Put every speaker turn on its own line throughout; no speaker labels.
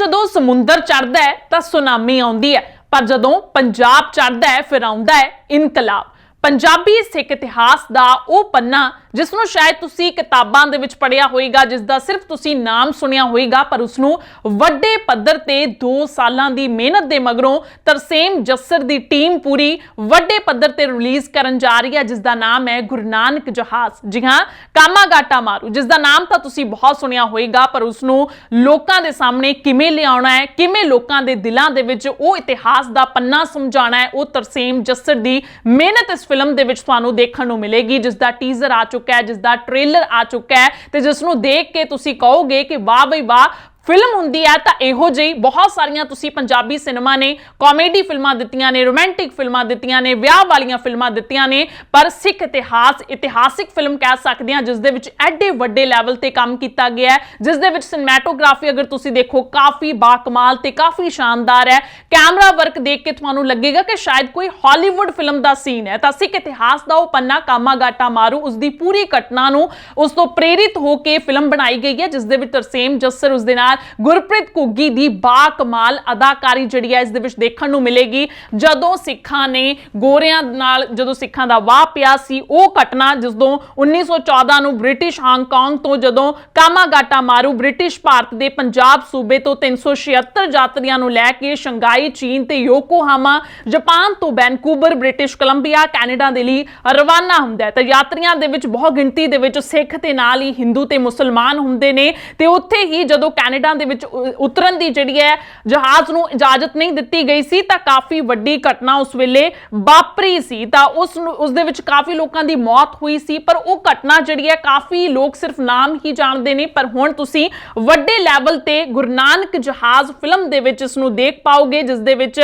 ਜਦੋਂ ਸਮੁੰਦਰ ਚੜ੍ਹਦਾ ਹੈ, ਤਾਂ ਸੁਨਾਮੀ ਆਉਂਦੀ ਹੈ। ਪਰ ਜਦੋਂ ਪੰਜਾਬ ਚੜਦਾ ਹੈ, ਫਿਰ ਆਉਂਦਾ ਹੈ ਇਨਕਲਾਬ। ਪੰਜਾਬੀ ਸਿੱਖ ਇਤਿਹਾਸ ਦਾ ਉਹ ਪੰਨਾ ਜਿਸ ਨੂੰ ਸ਼ਾਇਦ ਤੁਸੀਂ ਕਿਤਾਬਾਂ ਦੇ ਵਿੱਚ ਪੜ੍ਹਿਆ ਹੋਵੇਗਾ ਜਿਸ ਦਾ ਸਿਰਫ ਤੁਸੀਂ ਨਾਮ ਸੁਣਿਆ ਹੋਵੇਗਾ ਪਰ ਉਸ ਨੂੰ ਵੱਡੇ ਪੱਧਰ ਤੇ 2 ਸਾਲਾਂ ਦੀ ਮਿਹਨਤ ਦੇ ਮਗਰੋਂ ਤਰਸੇਮ ਜੱਸਰ ਦੀ ਟੀਮ ਪੂਰੀ ਵੱਡੇ ਪੱਧਰ ਤੇ ਰਿਲੀਜ਼ ਕਰਨ ਜਾ ਰਹੀ ਹੈ, ਜਿਸ ਦਾ ਨਾਮ ਹੈ ਗੁਰੂ ਜਹਾਜ਼। ਜੀ ਹਾਂ, ਕਾਮਾਗਾਟਾ ਮਾਰੂ। ਜਿਸ ਦਾ ਨਾਮ ਤਾਂ ਤੁਸੀਂ ਬਹੁਤ ਸੁਣਿਆ ਹੋਵੇਗਾ ਪਰ ਉਸ ਨੂੰ ਲੋਕਾਂ ਦੇ ਸਾਹਮਣੇ ਕਿਵੇਂ ਲਿਆਉਣਾ ਹੈ, ਕਿਵੇਂ ਲੋਕਾਂ ਦੇ ਦਿਲਾਂ ਦੇ ਵਿੱਚ ਉਹ ਇਤਿਹਾਸ ਦਾ ਪੰਨਾ ਸਮਝਾਉਣਾ ਹੈ, ਉਹ ਤਰਸੇਮ ਜੱਸਰ ਦੀ ਮਿਹਨਤ ਇਸ ਫਿਲਮ ਦੇ ਵਿੱਚ ਤੁਹਾਨੂੰ ਦੇਖਣ ਨੂੰ ਮਿਲੇਗੀ, ਜਿਸ ਦਾ ਟੀਜ਼ਰ ਆ ਚੁੱਕਾ ਚੁੱਕਾ ਹੈ ਜਿਸ ਦਾ ਟ੍ਰੇਲਰ ਆ ਚੁੱਕਾ ਹੈ ਤੇ ਜਿਸ ਨੂੰ ਦੇਖ ਕੇ ਤੁਸੀਂ ਕਹੋਗੇ ਕਿ ਵਾਹ ਬਈ ਵਾਹ ਫਿਲਮ ਹੁੰਦੀ ਹੈ ਤਾਂ ਇਹੋ ਜਿਹੀ ਬਹੁਤ ਸਾਰੀਆਂ ਤੁਸੀਂ ਪੰਜਾਬੀ ਸਿਨੇਮਾ ਨੇ ਕਾਮੇਡੀ ਫਿਲਮਾਂ ਦਿੱਤੀਆਂ ਨੇ ਰੋਮਾਂਟਿਕ ਫਿਲਮਾਂ ਦਿੱਤੀਆਂ ਨੇ, ਵਿਆਹ ਵਾਲੀਆਂ ਫਿਲਮਾਂ ਦਿੱਤੀਆਂ ਨੇ, ਪਰ ਸਿੱਖ ਇਤਿਹਾਸ, ਇਤਿਹਾਸਿਕ ਫਿਲਮ ਕਹਿ ਸਕਦੇ ਹਾਂ ਜਿਸ ਦੇ ਵਿੱਚ ਐਡੇ ਵੱਡੇ ਲੈਵਲ ਤੇ ਕੰਮ ਕੀਤਾ ਗਿਆ ਹੈ ਜਿਸ ਦੇ ਵਿੱਚ ਸਿਨੇਮੈਟੋਗ੍ਰਾਫੀ ਅਗਰ ਤੁਸੀਂ ਦੇਖੋ, ਕਾਫੀ ਬਾਕਮਾਲ ਤੇ ਕਾਫੀ ਸ਼ਾਨਦਾਰ ਹੈ। ਕੈਮਰਾ ਵਰਕ ਦੇਖ ਕੇ ਤੁਹਾਨੂੰ ਲੱਗੇਗਾ ਕਿ ਸ਼ਾਇਦ ਕੋਈ ਹਾਲੀਵੁੱਡ ਫਿਲਮ ਦਾ ਸੀਨ ਹੈ। ਤਾਂ ਸਿੱਖ ਇਤਿਹਾਸ ਦਾ ਉਹ ਪੰਨਾ ਕਾਮਾਗਾਟਾ ਮਾਰੂ ਉਸ ਦੀ ਪੂਰੀ ਘਟਨਾ ਨੂੰ ਉਸ ਤੋਂ ਪ੍ਰੇਰਿਤ ਹੋ ਕੇ ਫਿਲਮ ਬਣਾਈ ਗਈ ਹੈ ਜਿਸ ਦੇ ਵਿੱਚ ਤਰਸੇਮ ਜੱਸਰ ਉਸ ਦੇ ਨਾਲ ਗੁਰਪ੍ਰੀਤ ਘੁੱਗੀ ਦੀ ਬਾਕਮਾਲ ਅਦਾਕਾਰੀ ਜਿਹੜੀ ਹੈ ਇਸ ਦੇ ਵਿੱਚ ਦੇਖਣ ਨੂੰ ਮਿਲੇਗੀ। ਜਦੋਂ ਸਿੱਖਾਂ ਨੇ ਗੋਰਿਆਂ ਨਾਲ ਜਦੋਂ ਸਿੱਖਾਂ ਦਾ ਵਾਹ ਪਿਆ ਸੀ, ਉਹ ਘਟਨਾ ਜਦੋਂ 1914 ਨੂੰ ਬ੍ਰਿਟਿਸ਼ ਹਾਂਗਕਾਂਗ ਤੋਂ ਜਦੋਂ ਕਾਮਾਗਾਟਾ ਮਾਰੂ ਬ੍ਰਿਟਿਸ਼ ਭਾਰਤ ਦੇ ਪੰਜਾਬ ਸੂਬੇ ਤੋਂ 376 ਯਾਤਰੀਆਂ ਨੂੰ ਲੈ ਕੇ ਸ਼ੰਘਾਈ, ਚੀਨ ਤੇ ਯੋਕੋਹਾਮਾ, ਜਾਪਾਨ ਤੋਂ ਵੈਨਕੂਵਰ, ਬ੍ਰਿਟਿਸ਼ ਕੋਲੰਬੀਆ, ਕੈਨੇਡਾ ਦੇ ਲਈ ਰਵਾਨਾ ਹੁੰਦਾ ਹੈ। ਤਾਂ ਯਾਤਰੀਆਂ ਦੇ ਵਿੱਚ ਬਹੁਤ ਗਿਣਤੀ ਦੇ ਵਿੱਚ ਸਿੱਖ ਤੇ ਨਾਲ ਹੀ ਹਿੰਦੂ ਤੇ ਮੁਸਲਮਾਨ ਹੁੰਦੇ ਨੇ ਤੇ ਉੱਥੇ ਹੀ ਜਦੋਂ ਕੈਨੇਡਾ ਦੇ ਵਿੱਚ ਉਤਰਨ ਦੀ ਜਿਹੜੀ ਹੈ, ਜਹਾਜ਼ ਨੂੰ ਇਜਾਜ਼ਤ ਨਹੀਂ ਦਿੱਤੀ ਗਈ ਸੀ, ਤਾਂ ਕਾਫੀ ਵੱਡੀ ਘਟਨਾ ਉਸ ਵੇਲੇ ਵਾਪਰੀ ਸੀ। ਤਾਂ ਉਸ ਉਸ ਦੇ ਵਿੱਚ ਕਾਫੀ ਲੋਕਾਂ ਦੀ ਮੌਤ ਹੋਈ ਸੀ, ਪਰ ਉਹ ਘਟਨਾ ਜਿਹੜੀ ਹੈ, ਕਾਫੀ ਲੋਕ ਸਿਰਫ ਨਾਮ ਹੀ ਜਾਣਦੇ ਨੇ। ਪਰ ਹੁਣ ਤੁਸੀਂ ਵੱਡੇ ਲੈਵਲ ਤੇ ਗੁਰੂ ਨਾਨਕ ਜਹਾਜ਼ ਫਿਲਮ ਦੇ ਵਿੱਚ ਇਸ ਨੂੰ ਦੇਖ ਪਾਓਗੇ, ਜਿਸ ਦੇ ਵਿੱਚ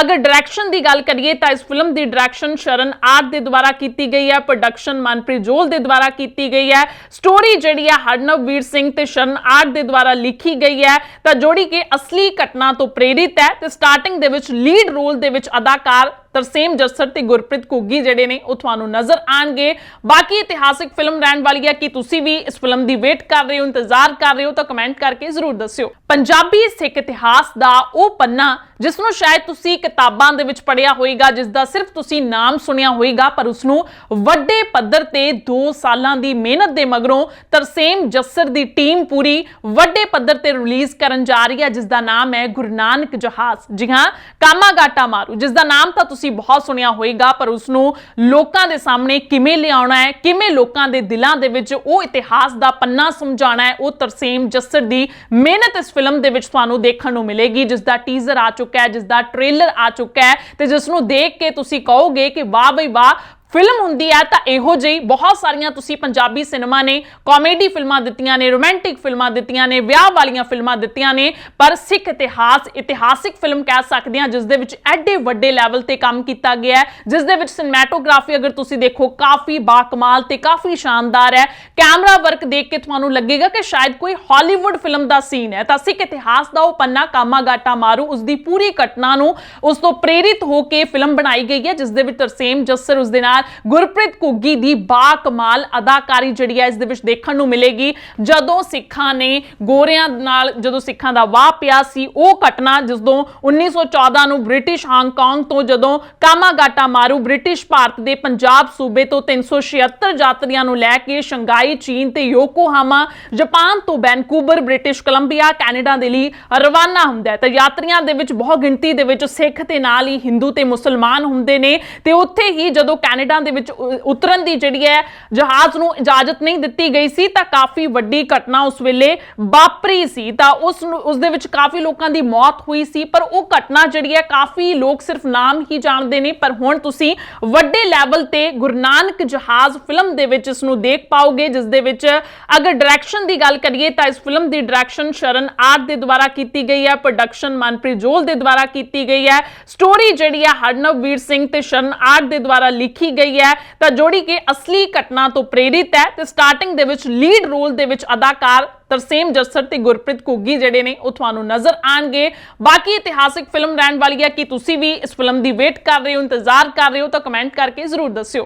ਅਗਰ ਡਾਇਰੈਕਸ਼ਨ ਦੀ ਗੱਲ ਕਰੀਏ, ਤਾਂ ਇਸ ਫਿਲਮ ਦੀ ਡਾਇਰੈਕਸ਼ਨ ਸ਼ਰਨ ਆਰਟ ਦੇ ਦੁਆਰਾ ਕੀਤੀ ਗਈ ਹੈ ਪ੍ਰੋਡਕਸ਼ਨ ਮਨਪ੍ਰੀਤ ਜੋਲ ਦੇ ਦੁਆਰਾ ਕੀਤੀ ਗਈ ਹੈ। ਸਟੋਰੀ ਜਿਹੜੀ ਹੈ, ਹਰਨਵ ਵੀਰ ਸਿੰਘ ਤੇ ਸ਼ਰਨ ਆਰਟ ਦੇ ਦੁਆਰਾ ਲਿਖੀ ਗਈ ਹੈ। ਤਾਂ ਜੋੜੀ ਕਿ ਅਸਲੀ ਘਟਨਾ ਤੋਂ ਪ੍ਰੇਰਿਤ ਹੈ ਤੇ ਸਟਾਰਟਿੰਗ ਦੇ ਵਿੱਚ ਲੀਡ ਰੋਲ ਦੇ ਵਿੱਚ ਅਦਾਕਾਰ ਤਰਸੇਮ ਜੱਸਰ ਤੇ ਗੁਰਪ੍ਰੀਤ ਘੁੱਗੀ ਜਿਹੜੇ ਨੇ ਉਹ ਤੁਹਾਨੂੰ ਨਜ਼ਰ ਆਣਗੇ। ਬਾਕੀ ਇਤਿਹਾਸਿਕ ਫਿਲਮ ਰਹਿਣ ਵਾਲੀ ਹੈ ਕਿ ਤੁਸੀਂ ਵੀ ਇਸ ਫਿਲਮ ਦੀ ਵੇਟ ਕਰ ਰਹੇ ਹੋ, ਇੰਤਜ਼ਾਰ ਕਰ ਰਹੇ ਹੋ ਤਾਂ ਕਮੈਂਟ ਕਰਕੇ ਜ਼ਰੂਰ ਦੱਸਿਓ। ਪੰਜਾਬੀ ਸਿੱਖ ਇਤਿਹਾਸ ਦਾ ਉਹ ਪੰਨਾ ਜਿਸ ਨੂੰ ਸ਼ਾਇਦ ਤੁਸੀਂ ਕਿਤਾਬਾਂ ਦੇ ਵਿੱਚ ਪੜ੍ਹਿਆ ਹੋਵੇਗਾ ਜਿਸ ਦਾ ਸਿਰਫ ਤੁਸੀਂ ਨਾਮ ਸੁਣਿਆ ਹੋਵੇਗਾ ਪਰ ਉਸ ਨੂੰ ਵੱਡੇ ਪੱਧਰ ਤੇ 2 ਸਾਲਾਂ ਦੀ ਮਿਹਨਤ ਦੇ ਮਗਰੋਂ ਤਰਸੇਮ ਜੱਸਰ ਦੀ ਟੀਮ ਪੂਰੀ ਵੱਡੇ ਪੱਧਰ ਤੇ ਰਿਲੀਜ਼ ਕਰਨ ਜਾ ਰਹੀ ਹੈ ਜਿਸ ਦਾ ਨਾਮ ਹੈ ਗੁਰੂ ਨਾਨਕ ਜਹਾਜ਼। ਜੀ ਹਾਂ, ਕਾਮਾਗਾਟਾ ਮਾਰੂ, ਜਿਸ ਦਾ ਨਾਮ ਤਾਂ ਤੁਸੀਂ ਬਹੁਤ ਸੁਣਿਆ ਹੋਵੇਗਾ, ਪਰ ਉਸ ਨੂੰ ਲੋਕਾਂ ਦੇ ਸਾਹਮਣੇ ਕਿਵੇਂ ਲਿਆਉਣਾ ਹੈ, ਕਿਵੇਂ ਲੋਕਾਂ ਦੇ ਦਿਲਾਂ ਦੇ ਵਿੱਚ ਉਹ ਇਤਿਹਾਸ ਦਾ ਪੰਨਾ ਸਮਝਾਉਣਾ ਹੈ, ਉਹ ਤਰਸੇਮ ਜੱਸਰ ਦੀ ਮਿਹਨਤ ਇਸ ਫਿਲਮ ਦੇ ਵਿੱਚ ਤੁਹਾਨੂੰ ਦੇਖਣ ਨੂੰ ਮਿਲੇਗੀ ਜਿਸ ਦਾ ਟੀਜ਼ਰ ਆ ਚੁੱਕਾ ਹੈ ਜਿਸ ਦਾ ਟ੍ਰੇਲਰ ਆ ਚੁੱਕਾ ਹੈ ਤੇ ਜਿਸ ਨੂੰ ਦੇਖ ਕੇ ਤੁਸੀਂ ਕਹੋਗੇ ਕਿ ਵਾਹ ਬਈ ਵਾਹ ਫਿਲਮ ਹੁੰਦੀ ਹੈ ਤਾਂ ਇਹੋ ਜਿਹੀ ਬਹੁਤ ਸਾਰੀਆਂ ਤੁਸੀਂ ਪੰਜਾਬੀ ਸਿਨੇਮਾ ਨੇ ਕਾਮੇਡੀ ਫਿਲਮਾਂ ਦਿੱਤੀਆਂ ਨੇ ਰੋਮਾਂਟਿਕ ਫਿਲਮਾਂ ਦਿੱਤੀਆਂ ਨੇ, ਵਿਆਹ ਵਾਲੀਆਂ ਫਿਲਮਾਂ ਦਿੱਤੀਆਂ ਨੇ, ਪਰ ਸਿੱਖ ਇਤਿਹਾਸ, ਇਤਿਹਾਸਿਕ ਫਿਲਮ ਕਹਿ ਸਕਦੇ ਹਾਂ ਜਿਸ ਦੇ ਵਿੱਚ ਐਡੇ ਵੱਡੇ ਲੈਵਲ ਤੇ ਕੰਮ ਕੀਤਾ ਗਿਆ ਹੈ, ਜਿਸ ਦੇ ਵਿੱਚ ਸਿਨੇਮੈਟੋਗ੍ਰਾਫੀ ਅਗਰ ਤੁਸੀਂ ਦੇਖੋ ਕਾਫੀ ਬਾਕਮਾਲ ਤੇ ਕਾਫੀ ਸ਼ਾਨਦਾਰ ਹੈ। ਕੈਮਰਾ ਵਰਕ ਦੇਖ ਕੇ ਤੁਹਾਨੂੰ ਲੱਗੇਗਾ ਕਿ ਸ਼ਾਇਦ ਕੋਈ ਹਾਲੀਵੁੱਡ ਫਿਲਮ ਦਾ ਸੀਨ ਹੈ। ਤਾਂ ਸਿੱਖ ਇਤਿਹਾਸ ਦਾ ਉਹ ਪੰਨਾ ਕਾਮਾ ਗਾਟਾ ਮਾਰੂ, ਉਸ ਦੀ ਪੂਰੀ ਘਟਨਾ ਨੂੰ ਉਸ ਤੋਂ ਪ੍ਰੇਰਿਤ ਹੋ ਕੇ ਫਿਲਮ ਬਣਾਈ ਗਈ ਹੈ, ਜਿਸ ਦੇ ਵਿੱਚ ਤਰਸੇਮ ਜੱਸਰ ਉਸ ਦੇ ਨਾਲ ਗੁਰਪ੍ਰੀਤ ਘੁੱਗੀ ਦੀ ਬਾ ਕਮਾਲ ਅਦਾਕਾਰੀ ਜਿਹੜੀ ਹੈ ਇਸ ਦੇ ਵਿੱਚ ਦੇਖਣ ਨੂੰ ਮਿਲੇਗੀ। ਜਦੋਂ ਸਿੱਖਾਂ ਨੇ ਗੋਰਿਆਂ ਨਾਲ ਜਦੋਂ ਸਿੱਖਾਂ ਦਾ ਵਾਹ ਪਿਆ ਸੀ, ਉਹ ਘਟਨਾ ਜਦੋਂ 1914 ਨੂੰ ਬ੍ਰਿਟਿਸ਼ ਹਾਂਗਕਾਂਗ ਤੋਂ ਜਦੋਂ ਕਾਮਾਗਾਟਾ ਮਾਰੂ ਬ੍ਰਿਟਿਸ਼ ਭਾਰਤ ਦੇ ਪੰਜਾਬ ਸੂਬੇ ਤੋਂ 376 ਯਾਤਰੀਆਂ ਨੂੰ ਲੈ ਕੇ ਸ਼ੰਘਾਈ, ਚੀਨ ਤੇ ਯੋਕੋਹਾਮਾ, ਜਾਪਾਨ ਤੋਂ ਵੈਨਕੂਵਰ, ਬ੍ਰਿਟਿਸ਼ ਕੋਲੰਬੀਆ, ਕੈਨੇਡਾ ਦੇ ਲਈ ਰਵਾਨਾ ਹੁੰਦਾ ਹੈ। ਤਾਂ ਯਾਤਰੀਆਂ ਦੇ ਵਿੱਚ ਬਹੁਤ ਗਿਣਤੀ ਦੇ ਵਿੱਚ ਸਿੱਖ ਤੇ ਨਾਲ ਹੀ ਹਿੰਦੂ ਤੇ ਮੁਸਲਮਾਨ ਹੁੰਦੇ ਨੇ ਤੇ ਉੱਥੇ ਹੀ ਜਦੋਂ ਕੈਨੇਡਾ ਦੇ ਵਿੱਚ ਉਤਰਨ ਦੀ ਜਿਹੜੀ ਹੈ ਜਹਾਜ਼ ਨੂੰ ਇਜਾਜ਼ਤ ਨਹੀਂ ਦਿੱਤੀ ਗਈ ਸੀ, ਤਾਂ ਕਾਫੀ ਵੱਡੀ ਘਟਨਾ ਉਸ ਵੇਲੇ ਵਾਪਰੀ ਸੀ। ਤਾਂ ਉਸ ਉਸ ਦੇ ਵਿੱਚ ਕਾਫੀ ਲੋਕਾਂ ਦੀ ਮੌਤ ਹੋਈ ਸੀ, ਪਰ ਉਹ ਘਟਨਾ ਜਿਹੜੀ ਹੈ ਕਾਫੀ ਲੋਕ ਸਿਰਫ ਨਾਮ ਹੀ ਜਾਣਦੇ ਨੇ। ਪਰ ਹੁਣ ਤੁਸੀਂ ਵੱਡੇ ਲੈਵਲ ਤੇ ਗੁਰੂ ਨਾਨਕ ਜਹਾਜ਼ ਫਿਲਮ ਦੇ ਵਿੱਚ ਇਸ ਨੂੰ ਦੇਖ ਪਾਓਗੇ, ਜਿਸ ਦੇ ਵਿੱਚ ਅਗਰ ਡਾਇਰੈਕਸ਼ਨ ਦੀ ਗੱਲ ਕਰੀਏ, ਤਾਂ ਇਸ ਫਿਲਮ ਦੀ ਡਾਇਰੈਕਸ਼ਨ ਸ਼ਰਨ ਆਰਟ ਦੇ ਦੁਆਰਾ ਕੀਤੀ ਗਈ ਹੈ ਪ੍ਰੋਡਕਸ਼ਨ ਮਨਪ੍ਰੀਤ ਜੋਲ ਦੇ ਦੁਆਰਾ ਕੀਤੀ ਗਈ ਹੈ। ਸਟੋਰੀ ਜਿਹੜੀ ਹੈ ਹਰਨਵਵੀਰ ਸਿੰਘ ਤੇ ਸ਼ਰਨ ਆਰਟ ਦੇ ਦੁਆਰਾ ਲਿਖੀ ਗਈ ਹੈ। ਤਾਂ ਜੋੜੀ ਕਿ ਅਸਲੀ ਘਟਨਾ ਤੋਂ ਪ੍ਰੇਰਿਤ ਹੈ ਤੇ ਸਟਾਰਟਿੰਗ ਦੇ ਵਿੱਚ ਲੀਡ ਰੋਲ ਦੇ ਵਿੱਚ ਅਦਾਕਾਰ ਤਰਸੇਮ ਜੱਸਰ ਤੇ ਗੁਰਪ੍ਰੀਤ ਘੁੱਗੀ ਜਿਹੜੇ ਨੇ ਉਹ ਤੁਹਾਨੂੰ ਨਜ਼ਰ ਆਣਗੇ। ਬਾਕੀ ਇਤਿਹਾਸਿਕ ਫਿਲਮ ਰਹਿਣ ਵਾਲੀ ਹੈ ਕਿ ਤੁਸੀਂ ਵੀ ਇਸ ਫਿਲਮ ਦੀ ਵੇਟ ਕਰ ਰਹੇ ਹੋ, ਇੰਤਜ਼ਾਰ ਕਰ ਰਹੇ ਹੋ ਤਾਂ ਕਮੈਂਟ ਕਰਕੇ ਜ਼ਰੂਰ ਦੱਸਿਓ।